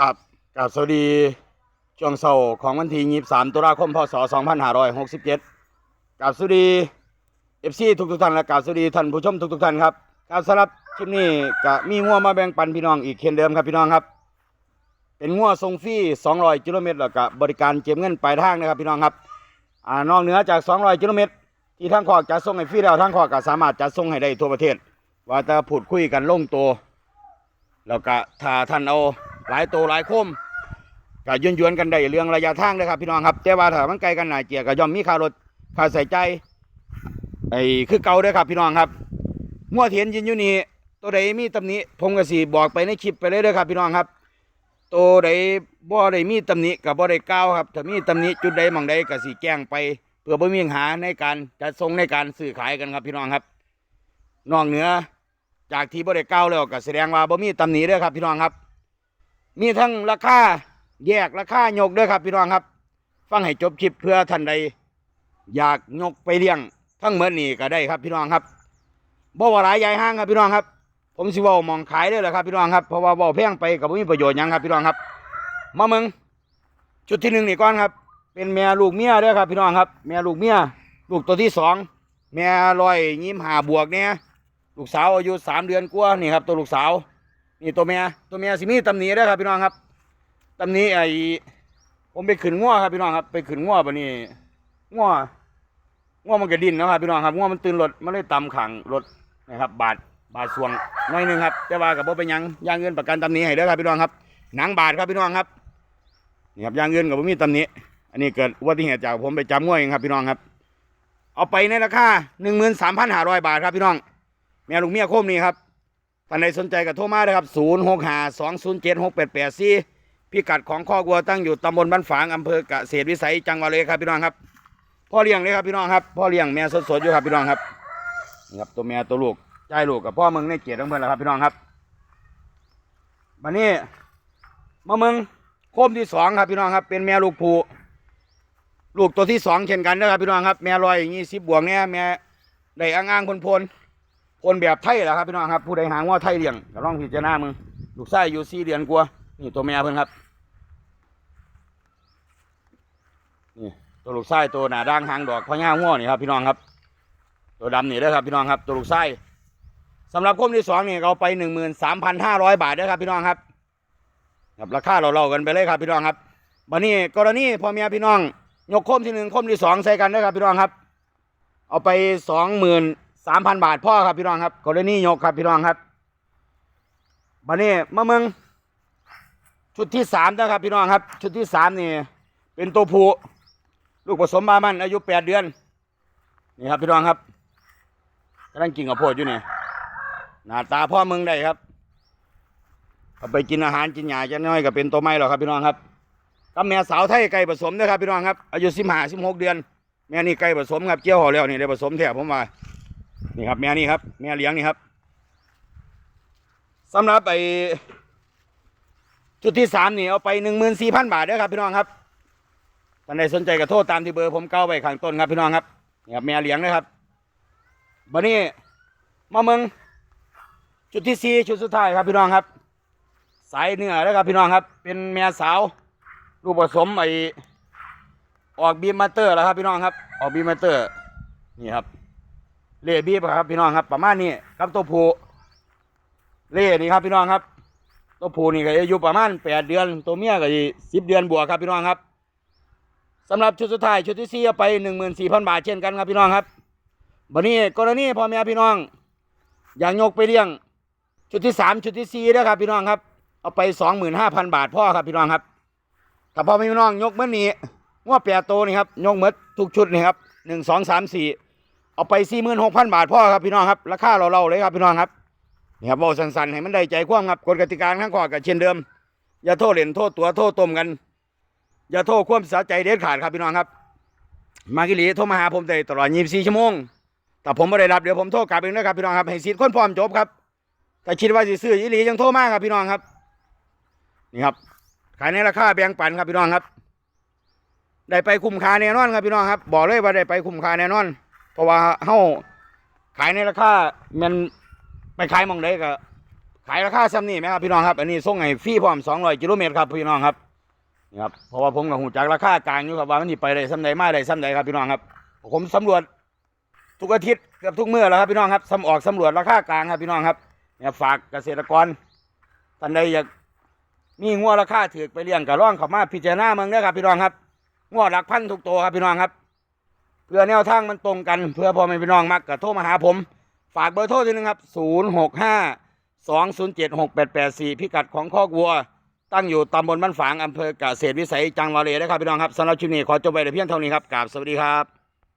กับกับสวัสดีช่วงเสาร์ของวันที่23ตุลาคมพศ2567กับสวัสดีเอฟซีทุกทุกท่านและกับสวัสดีท่านผู้ชมทุกทุกท่านครับครับสำหรับคลิปนี้ก็มีงัวมาแบ่งปันพี่น้องอีกเช่นเดิมครับพี่น้องครับ เป็นงัวทรงฟรี200กิโลเมตรแล้วก็บริการเก็บเงินปลายทางนะครับพี่น้องครับอ่านอกเหนือจาก200กิโลเมตรที่ทางขอกจะส่งให้ฟรีแล้วทางขอก็สามารถจะส่งให้ได้ทั่วประเทศ ว่าจะพูดคุยกันลงตัวแล้วก็ถ้าท่านเอา หลายตัวหลายคมก็ยืนยวนๆกันได้เรื่องระยะทางนะครับพี่น้องครับ แต่ว่าถ้ามันไกลกันหน่อยเจียก็ย่อมมีค่ารถค่าใส่ใจไอ้คือเก่าเด้อครับพี่น้องครับงัวเถียนยืนอยู่นี่ตัวใดมีตำหนิผมก็สิบอกไปในคลิปไปเลยด้อครับพี่น้องครับ ตัวใดบ่ได้มีตำหนิกับบ่ได้กล่าวครับถ้ามีตำหนิจุดใดมองใดก็สิแจ้งไป เพื่อบ่มีปัญหาในการจัดส่งในการซื้อขายกันครับพี่น้องครับนอกเหนือจากที่บ่ได้กล่าวแล้วก็แสดงว่าบ่มีตำหนิเด้อครับพี่น้องครับ มีทั้งราคาแยกราคายกด้อครับพี่น้องครับ ฟังให้จบคลิปเพื่อท่านใด อยากยกไปเลี้ยง ทั้งเหมือนนี่ก็ได้ครับพี่น้องครับบ่ว่าหลายใหญ่ห้างครับพี่น้องครับ ผมสิว้ามองขายเด้อแหละครับพี่น้องครับเพราะว่าเว้าแพงไปก็บ่มีประโยชน์ยังครับ พี่น้องครับ มาเมืองจุดที่หนึ่งนี่ก่อนครับ เป็นแม่ลูกเมียด้อครับ พี่น้องครับ แม่ลูกเมียลูกตัวที่สองแม่ร้อยยิ้มหาบวกเนี่ยลูกสาวอายุสามเดือนกว่านี่ครับ ตัวลูกสาว นี่ตัวเมียตัวเมียสิมีตำหนิได้ครับพี่น้องครับตำหนิไอ้ผมไปขึ้นง้อครับพี่น้องครับ ไปขึ้นง้อปะนี่ง้อง้อมันกระดินนะครับพี่น้องครับง้อมันตื่นรถมันเลยตำขังรถนะครับ บาดบาดสวงน้อยนึงครับแต่ว่ากับโบเป็นหยังย่างเงินประกันตำหนิให้เด้ครับพี่น้องครับหนังบาดครับพี่น้องครับนี่ครับย่างเงินกับผมมีตำหนิอันนี้เกิดอุบัติเหตุจากผมไปจับง้อเองครับพี่น้องครับ เอาไปในราคาหนึ่งหมื่นสามพันห้าร้อยบาทครับพี่น้อง แม่ลูกเมียโคมนี่ครับ ท่านใดสนใจก็โทรมาเลยครับ 0 6 5 2 0 7 6 8 8 4พิกัดของข้อกัวตั้งอยู่ตำบลบ้านฝางอำเภอเกษตรวิสัยจังหวัดเลยครับพี่น้องครับพ่อเลี้ยงเลยครับพี่น้องครับพ่อเลี้ยงแม่สดๆอยู่ครับพี่น้องครับนี่ครับตัวแม่ตัวลูกใจลูกกับพ่อเมืองในเกียรติของเพื่อนแล้วครับพี่น้องครับมานี่มาเมืองโคมที่สองครับพี่น้องครับ เป็นแม่ลูกผูลูกตัวที่สองเช่นกันนะครับพี่น้องครับ แม่ลอยอย่างนี้สิบบวกเนี่ยแม่ได้อ่างๆพลๆ คนแบบไทยแหละครับพี่น้องครับผู้ใดหางว่าไทยเลี้ยงก็ลองพิจารณามึงลูกไส้อยู่สี่เดือนกว่านี่ตัวแม่เพิ่นครับนี่ตัวลูกไส้ตัวหนาด่างหางดอกพญาง่วนี่ครับพี่น้องครับ ตัวดำนี่ด้อครับพี่น้องครับ ตัวลูกไส้สำหรับคมที่สองนี่เราไปหนึ่งหมื่นสามพันห้าร้อยบาทด้อครับพี่น้องครับครับราคาเราเล่ากันไปเลยครับพี่น้องครับบันนี้กรณีพ่อเมียพี่น้องยกคมที่หนึ่งคมที่สองใส่กันด้อครับพี่น้องครับ เอาไปสองหมื่น สามพันบาทพ่อครับพี่น้องครับกรณียกครับพี่น้องครับบัดนี้มาเมืองชุดที่สามนะครับพี่น้องครับ ชุดที่สามนี่ เป็นตัวผู้ลูกผสมบามันอายุแปดเดือนนี่ครับพี่น้องครับกำลังกินกับโพดอยู่นี่หน้าตาพ่อเมืองได้ครับเอาไปกินอาหารกินหญ้าจะน้อยก็เป็นตัวไม่หรอกครับพี่น้องครับกับแม่สาวไทยไก่ผสมนะครับพี่น้องครับอายุสิบห้าสิบหกเดือนแม่นี่ไก่ผสมครับเกี่ยวห่อแล้วนี่ได้ผสมแท้ผมว่า นี่ครับแม่นี่ครับ แม่เลี้ยงนี่ครับสำหรับไอจุดที่สามนี่เอาไปหนึ่งหมื่นสี่พันบาทเด้อครับพี่น้องครับท่านใดสนใจก็โทษตามที่เบอร์ผมเก้าไปข้างต้นครับพี่น้องครับนี่ครับแม่เลี้ยงนะครับบันนี้มาเมืองจุดที่สี่ชุดสุดท้ายครับพี่น้องครับ สายเนื้อนะครับพี่น้องครับ เป็นแม่สาวลูกผสมไอออกบีมมาเตอร์แล้วครับพี่น้องครับ ออกบีมมาเตอร์นี่ครับ เล่บีบครับ พี่น้องครับ ประมาณนี้ครับตัวผู้เล่นี่ครับ พี่น้องครับ ตัวผู้นี่ก็อายุประมาณแปดเดือน ตัวเมียก็สิบเดือนบวกครับพี่น้องครับสำหรับชุดสุดท้ายชุดที่สี่เอาไปหนึ่งหมื่นสี่พันบาทเช่นกันครับพี่น้องครับบันนี้กรณีพ่อแม่พี่น้อง อย่ากยกไปเลี้ยง ชุดที่สามชุดที่สี่นะครับ พี่น้องครับ เอาไปสองหมื่นห้าพันบาทพ่อครับพี่น้องครับถ้าพ่อแม่พี่น้องยกเมื่อนี้ว่าแปดโตวนี่ครับยกเมื่อทุกชุดนี่ครับหนึ่งสองสามสี่ เอาไปสี่หมื่นหกพันบาทพ่อครับพี่น้องครับราคาเราเล่าเลยครับพี่น้องครับนี่ครับบอกสั้นๆให้มันได้ใจกว้างครับกฎกติกาข้างข้อกับเช่นเดิม อย่าโทษเหรียญโทษตัวโทษตมกัน อย่าโทษความสะใจเด็ดขาดครับพี่น้องครับ มากิลีโทรมาหาผมได้ตลอด24ชั่วโมงแต่ผมไม่ได้รับเดี๋ยวผมโทรกลับเองนะครับพี่น้องครับให้สิทธิ์คนพร้อมจบครับแต่คิดว่าสิซื้อยี่หลียังโทรมากครับพี่น้องครับนี่ครับ ขายในราคาแบงปันครับพี่น้องครับ ได้ไปคุ้มค่าแน่นอนครับพี่น้องครับ บอกเลยว่าได้ไปคุ้มค่าแน่นอน เพราะว่าเฮาขายในราคามันไปขายหมองใดก็ขายราคาซ้ำนี่ไหมครับพี่น้องครับ อันนี้ส่งให้ฟรีพร้อม200กิโลเมตรครับพี่น้องครับนี่ครับเพราะว่าผมกับหูจักราคากลางอยู่ครับว่ามันนี่ไปได้ซ้ำใดมาได้ซ้ำใดครับพี่น้องครับ ผมสำรวจทุกอาทิตย์เกือบทุกเมื่อแล้วครับพี่น้องครับสำออกสำรวจราคากลางครับพี่น้องครับเนี่ยฝากเกษตรกรท่านใดอยากมีงัวราคาถือไปเลี้ยงกับร่องเขามาพิจารณาเมืองเด้อครับพี่น้องครับงัวหลักพันทุกตัวครับพี่น้องครับ เพื่อแนวทางมันตรงกัน เพื่อพอไม่ไปน้องมักก็โทรมาหาผม ฝากเบอร์โทรทีนึงครับ 0 6 5 2 0 7 6 8 8 4 พิกัดของคอกวัว ตั้งอยู่ตำบลบ้านฝางอำเภอกเกษตรวิสัยจังหวัดเลยนะครับพี่น้องครับสำหรับชิมนี้ขอจบไปแต่เพียงเท่านี้ครับกราบสวัสดีครับ